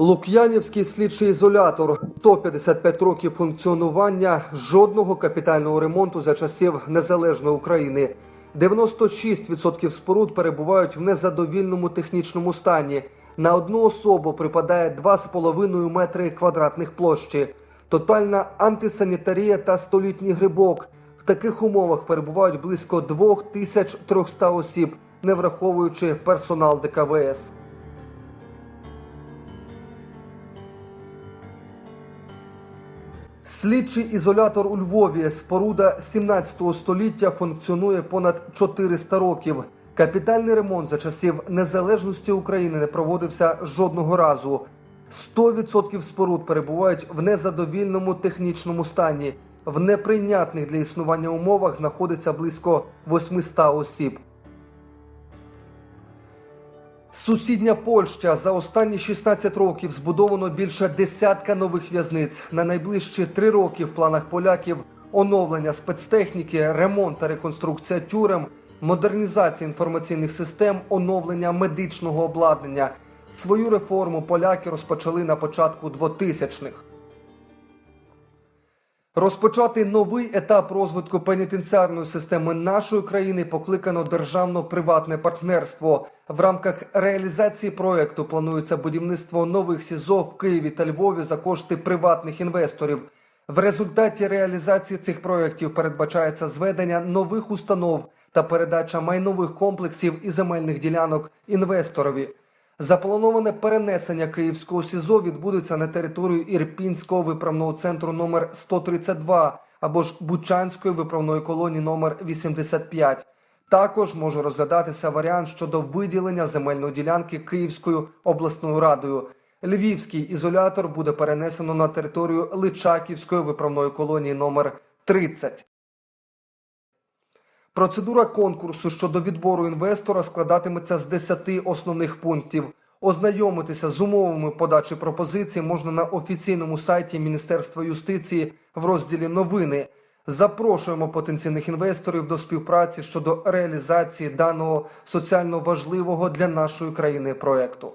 Лук'янівський слідчий ізолятор 155 років функціонування, жодного капітального ремонту за часів незалежної України. 96% споруд перебувають в незадовільному технічному стані. На одну особу припадає 2,5 метри квадратних площі. Тотальна антисанітарія та столітній грибок. В таких умовах перебувають близько 2300 осіб, не враховуючи персонал ДКВС. Слідчий ізолятор у Львові, споруда 17 століття, функціонує понад 400 років. Капітальний ремонт за часів незалежності України не проводився жодного разу. 100% споруд перебувають в незадовільному технічному стані. В неприйнятних для існування умовах знаходиться близько 800 осіб. Сусідня Польща за останні 16 років збудовано більше десятка нових в'язниць. На найближчі три роки в планах поляків оновлення спецтехніки, ремонт та реконструкція тюрем, модернізація інформаційних систем, оновлення медичного обладнання. Свою реформу поляки розпочали на початку 2000-х. Розпочати новий етап розвитку пенітенціарної системи нашої країни покликано державно-приватне партнерство. В рамках реалізації проекту планується будівництво нових СІЗО в Києві та Львові за кошти приватних інвесторів. В результаті реалізації цих проєктів передбачається зведення нових установ та передача майнових комплексів і земельних ділянок інвесторові. Заплановане перенесення Київського СІЗО відбудеться на територію Ірпінського виправного центру номер 132 або ж Бучанської виправної колонії номер 85. Також може розглядатися варіант щодо виділення земельної ділянки Київською обласною радою. Львівський ізолятор буде перенесено на територію Личаківської виправної колонії номер 30. Процедура конкурсу щодо відбору інвестора складатиметься з 10 основних пунктів. Ознайомитися з умовами подачі пропозицій можна на офіційному сайті Міністерства юстиції в розділі Новини. Запрошуємо потенційних інвесторів до співпраці щодо реалізації даного соціально важливого для нашої країни проекту.